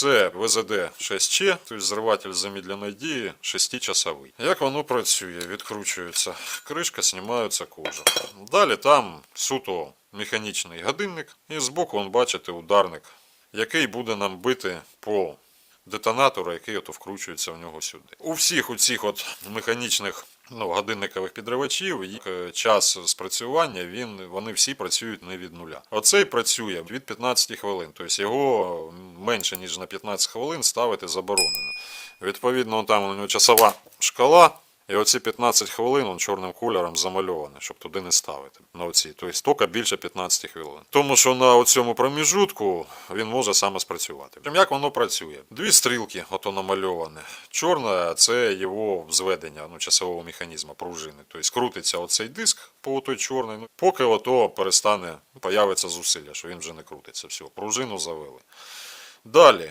Це ВЗД 6Ч, тобто зриватель замедленої дії 6-часовий. Як воно працює? Відкручується кришка, знімається кожа. Далі там суто механічний годинник, і збоку, вон, бачите, ударник, який буде нам бити по детонатору, який ото вкручується в нього сюди. У всіх у цих от механічних ну, годинникових підривачів їх е, час спрацювання він, вони всі працюють не від нуля. Оцей працює від 15 хвилин, тобто його менше ніж на 15 хвилин ставити заборонено. Відповідно, там у нього часова шкала. І оці 15 хвилин он чорним кольором замальоване, щоб туди не ставити. На оці. Тобто тільки більше 15 хвилин. Тому що на цьому проміжутку він може саме спрацювати. Як воно працює? Дві стрілки, ото намальоване. Чорна це його зведення ну, часового механізму пружини. Тобто крутиться оцей диск по той чорний, ну, поки ото перестане, появиться зусилля, що він вже не крутиться. Все, пружину завели. Далі